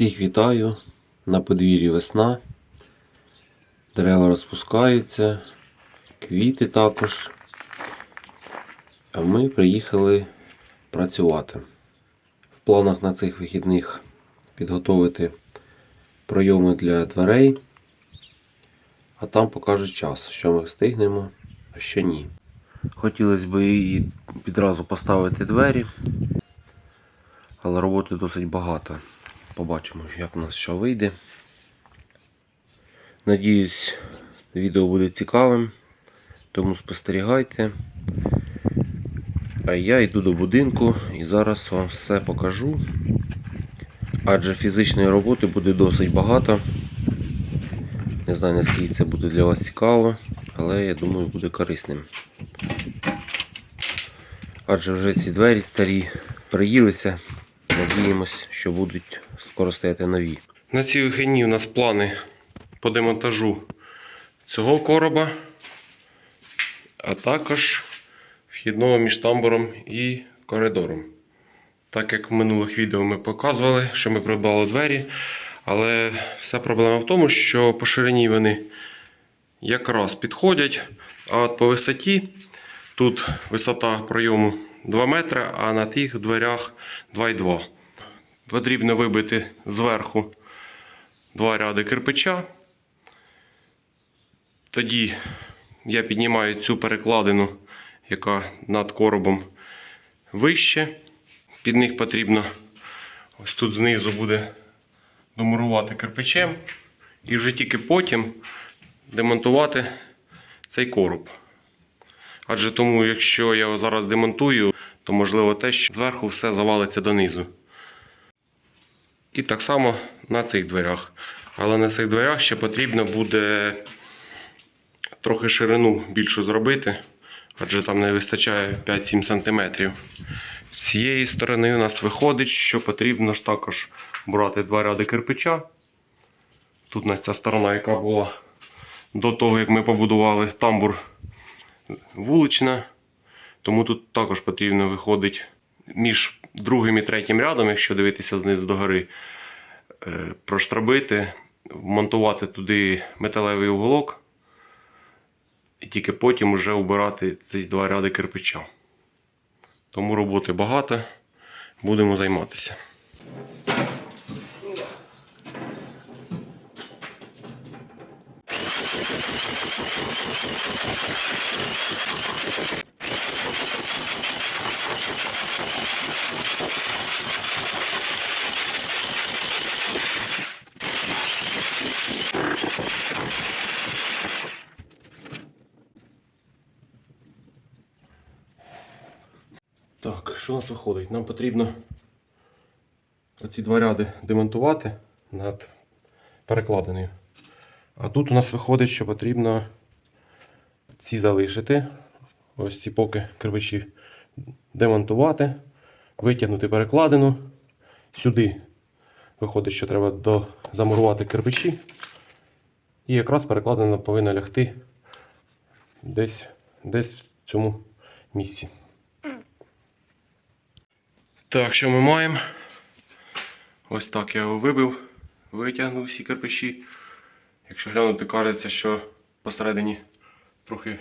Всіх вітаю. На подвір'ї весна. Дерева розпускаються, квіти також. А ми приїхали працювати. В планах на цих вихідних підготовити пройоми для дверей. А там покаже час, що ми встигнемо, а що ні. Хотілося б і відразу поставити двері, але роботи досить багато. Побачимо, як у нас що вийде. Надіюсь, відео буде цікавим, тому спостерігайте. А я йду до будинку і зараз вам все покажу. Адже фізичної роботи буде досить багато. Не знаю, наскільки це буде для вас цікаво, але я думаю, буде корисним. Адже вже ці двері старі приїлися. Надіємось, що будуть скоро нові. На ці вихідні у нас плани по демонтажу цього короба, а також вхідного між тамбуром і коридором. Так як в минулих відео ми показували, що ми придбали двері, але вся проблема в тому, що по ширині вони якраз підходять, а от по висоті тут висота пройому 2 метри, а на тих дверях 2,2. Потрібно вибити зверху два ряди кирпича. Тоді я піднімаю цю перекладину, яка над коробом вище. Під них потрібно ось тут знизу буде домурувати кирпичем. І вже тільки потім демонтувати цей короб. Адже тому, якщо я його зараз демонтую, то можливо те, що зверху все завалиться донизу. І так само на цих дверях. Але на цих дверях ще потрібно буде трохи ширину більшу зробити, адже там не вистачає 5-7 см. З цієї сторони у нас виходить, що потрібно ж також брати два ряди кирпича. Тут у нас ця сторона, яка була до того, як ми побудували тамбур вулична. Тому тут також потрібно виходить між другим і третім рядом, якщо дивитися знизу до гори, е, проштрабити, вмонтувати туди металевий уголок, і тільки потім вже убирати ці два ряди кирпича. Тому роботи багато, будемо займатися. Так, що у нас виходить? Нам потрібно оці два ряди демонтувати над перекладиною. А тут у нас виходить, що потрібно ці залишити. Ось ці поки кирпичі демонтувати, витягнути перекладину. Сюди виходить, що треба замурувати кирпичі. І якраз перекладина повинна лягти десь, десь в цьому місці. Так, що ми маємо? Ось так я його вибив, витягнув всі кирпичі. Якщо глянути, кажеться, що посередині трохи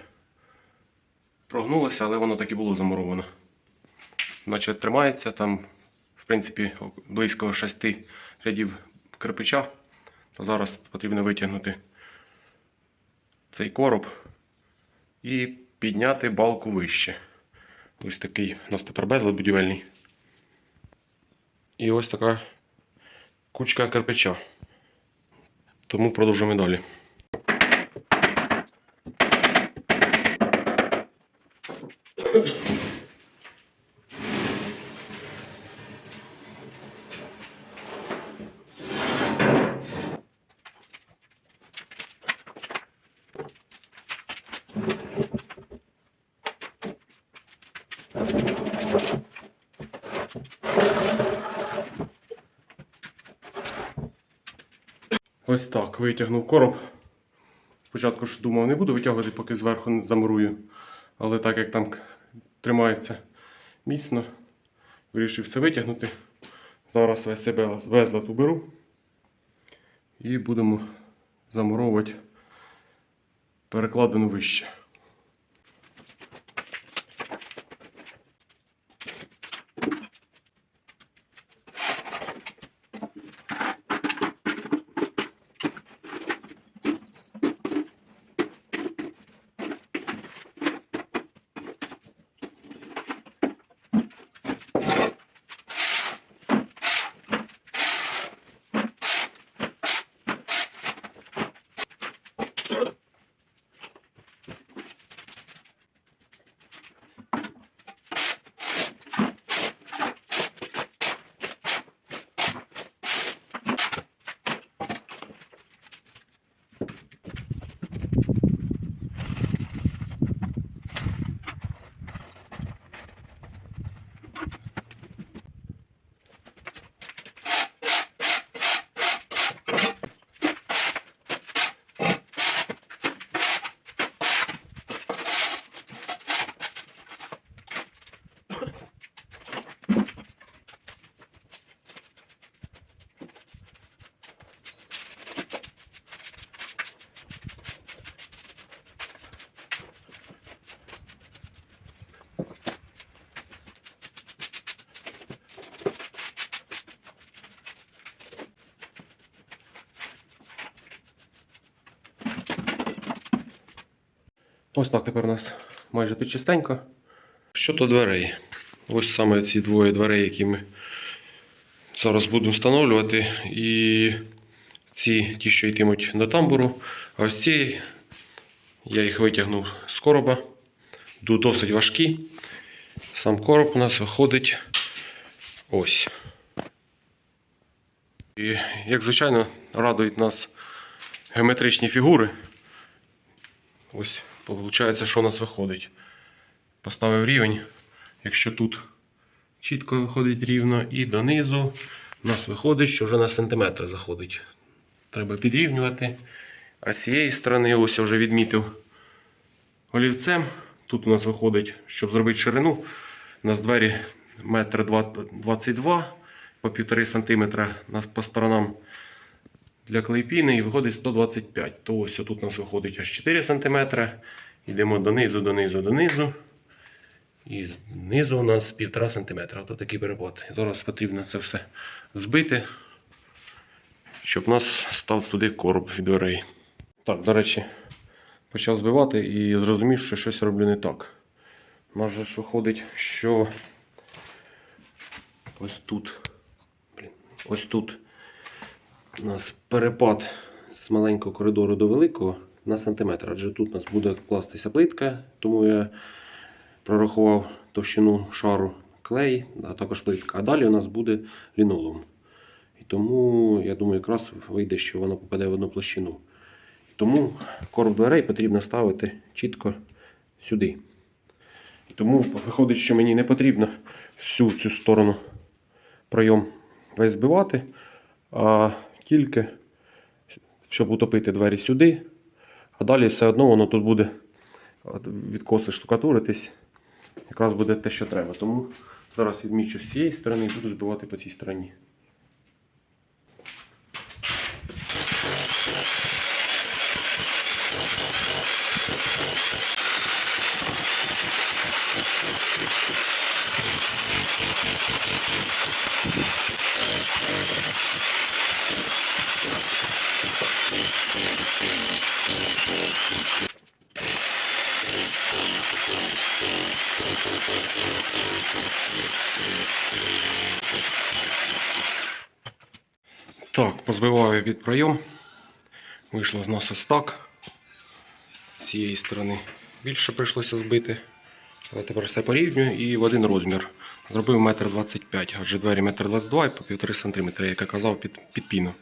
прогнулося, але воно так і було замуровано. Наче тримається там, в принципі, близько 6 рядів кирпича. То зараз потрібно витягнути цей короб і підняти балку вище. Ось такий у нас тепер безлад будівельний. І ось така кучка кирпича. Тому продовжуємо далі. Ось так, витягнув короб. Спочатку ж думав, не буду витягувати, поки зверху не замурую. Але так як там тримається міцно, вирішив все витягнути. Зараз весь себе везлат уберу І будемо замуровувати перекладину вище. Ось так тепер у нас майже тут чистенько. Щодо дверей. Ось саме ці двоє дверей, які ми зараз будемо встановлювати. І ці ті, що йтимуть до тамбуру. А ось ці я їх витягнув з короба. Досить важкі. Сам короб у нас виходить ось. І, як звичайно, радують нас геометричні фігури. Ось, виходить, що у нас виходить. Поставив рівень. Якщо тут чітко виходить рівно, і донизу у нас виходить, що вже на сантиметр заходить. Треба підрівнювати. А з цієї сторони, ось я вже відмітив олівцем. Тут у нас виходить, щоб зробити ширину. У нас двері 1,22 м по 1,5 см по сторонам для клейпіни і виходить 125. То ось тут у нас виходить аж 4 см. Йдемо донизу, донизу, донизу. І знизу у нас 1,5 см. Ото такий перепад. Зараз потрібно це все збити, щоб у нас став туди короб від дверей. Так, до речі, почав збивати і зрозумів, що щось роблю не так. У нас же ж виходить, що ось тут. Блін, ось тут у нас перепад з маленького коридору до великого на сантиметр. Адже тут у нас буде кластися плитка, тому я прорахував товщину шару клей, а також плитка. А далі у нас буде лінолеум. І тому, я думаю, якраз вийде, що воно попаде в одну площину. Тому короб дверей потрібно ставити чітко сюди. І тому виходить, що мені не потрібно всю цю сторону пройом весь збивати, а тільки щоб утопити двері сюди. А далі все одно воно тут буде відкоси штукатуритись. Якраз буде те, що треба. Тому зараз відмічу з цієї сторони і буду збивати по цій стороні. Так, позбиваю від пройом. Вийшло в нас ось так. З цієї сторони більше прийшлося збити. Але тепер все порівнюю і в один розмір. Зробив 1,25 м, адже двері 1,22 м і по 1,5 см, як я казав, під, під піну.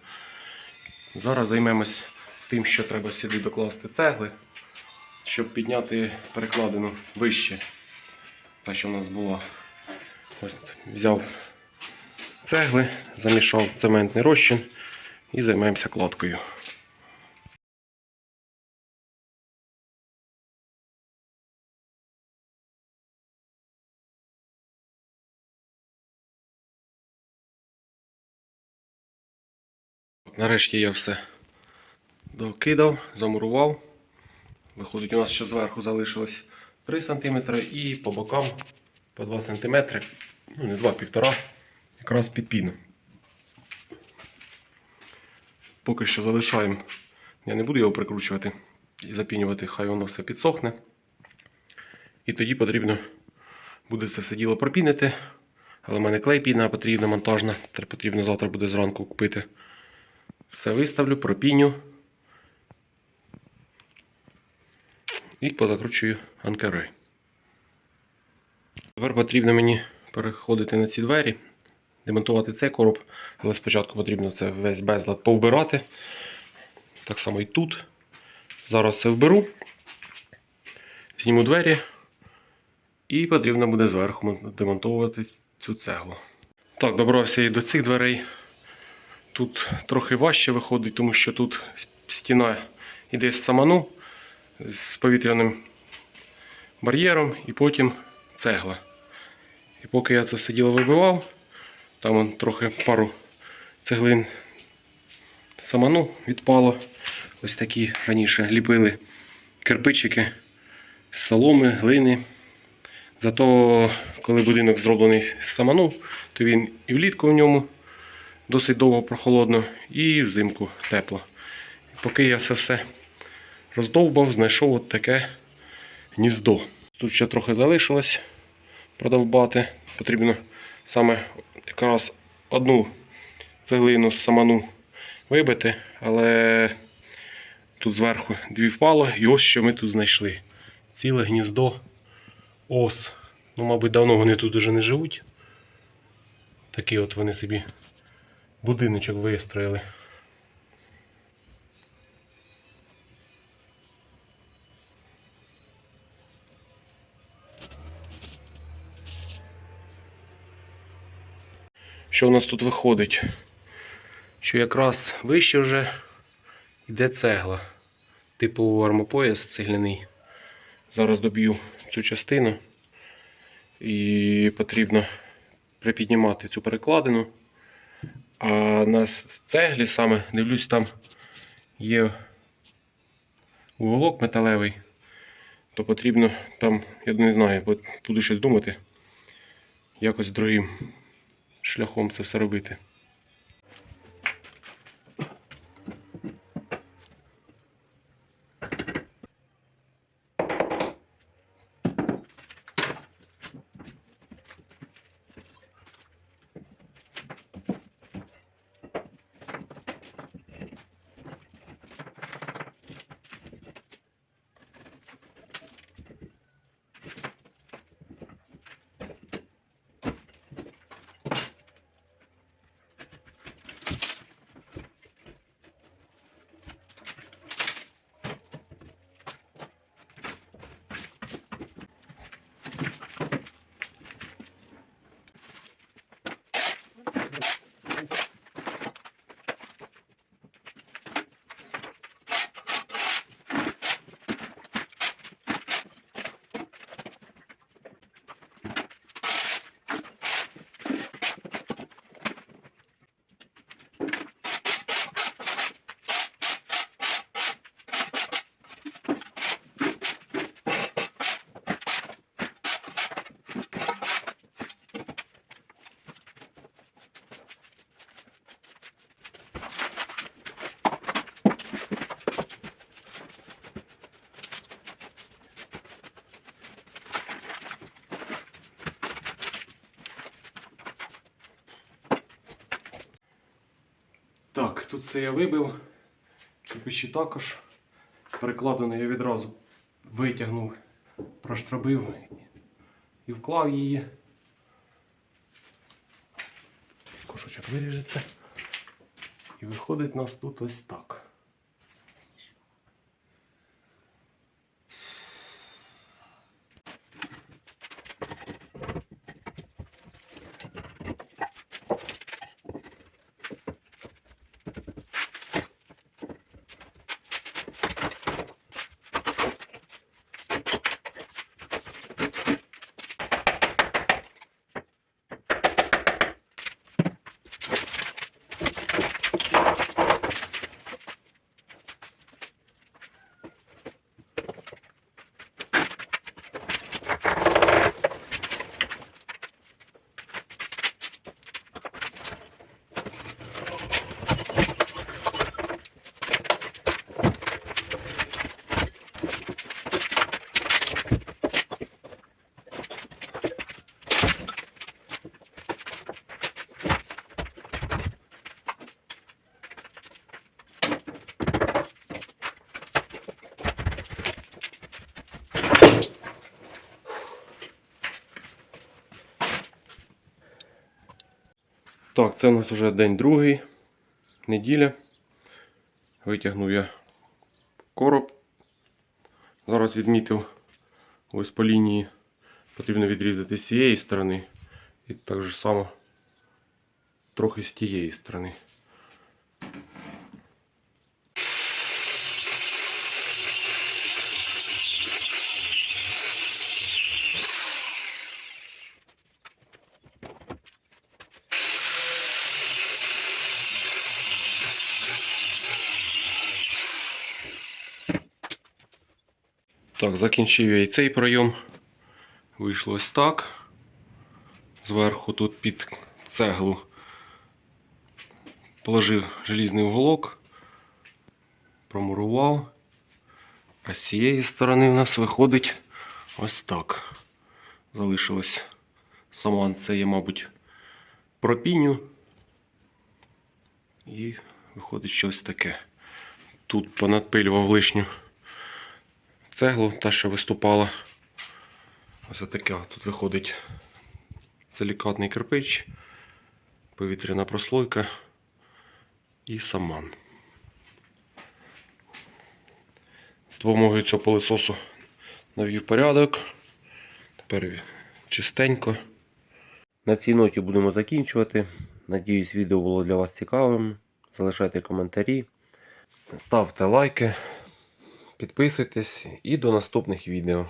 Зараз займемось тим, що треба сюди докласти цегли, щоб підняти перекладину вище. Та, що в нас була. Ось взяв цегли, замішав цементний розчин і займаємося кладкою. нарешті я все докидав, замурував. Виходить, у нас ще зверху залишилось 3 см і по бокам по 2 см. Ну, не 2, півтора, якраз під піну. Поки що залишаємо. Я не буду його прикручувати і запінювати, хай воно все підсохне. І тоді потрібно буде це все діло пропінити. Але в мене клей піна потрібна монтажна. Потрібно завтра буде зранку купити. Все виставлю, пропіню. І позакручую анкери. Тепер потрібно мені переходити на ці двері, демонтувати цей короб, але спочатку потрібно це весь безлад повбирати. Так само і тут. Зараз це вберу, зніму двері, і потрібно буде зверху мон- демонтовувати цю цеглу. Так, добрався і до цих дверей. Тут трохи важче виходить, тому що тут стіна йде з саману з повітряним бар'єром і потім цегла. І поки я це все діло вибивав, там он трохи пару цеглин саману відпало. Ось такі раніше ліпили кирпичики з соломи, глини. Зато, коли будинок зроблений з саману, то він і влітку в ньому досить довго прохолодно, і взимку тепло. Поки я це все роздовбав, знайшов от таке гніздо. Тут ще трохи залишилось продовбати. Потрібно саме якраз одну цеглину саману вибити, але тут зверху дві впало, і ось що ми тут знайшли. Ціле гніздо ос. Ну, мабуть, давно вони тут уже не живуть. Такий от вони собі будиночок вистроїли. Що в нас тут виходить? Що якраз вище вже йде цегла, типу армопояс цегляний. Зараз доб'ю цю частину і потрібно припіднімати цю перекладину. А на цеглі саме, дивлюсь, там є уголок металевий, то потрібно там, я не знаю, буду щось думати, якось другим шляхом це все робити. Так, тут це я вибив. Кипичі також. Перекладено я відразу витягнув, проштробив і вклав її. Кошочок виріжеться. І виходить у нас тут ось так. Це у нас вже день другий, неділя. Витягнув я короб. Зараз відмітив ось по лінії. Потрібно відрізати з цієї сторони. І так же само трохи з тієї сторони. Так, закінчив я і цей пройом. Вийшло ось так. Зверху тут під цеглу положив желізний уголок, промурував. А з цієї сторони в нас виходить ось так. Залишилось саман, це є, мабуть, пропіню. І виходить щось таке. Тут понадпилював лишню цеглу, та що виступала. Ось таке тут виходить силікатний кирпич, повітряна прослойка і саман. З допомогою цього пилососу навів порядок. Тепер чистенько. На цій ноті будемо закінчувати. Надіюсь, відео було для вас цікавим. Залишайте коментарі, ставте лайки, підписуйтесь і до наступних відео.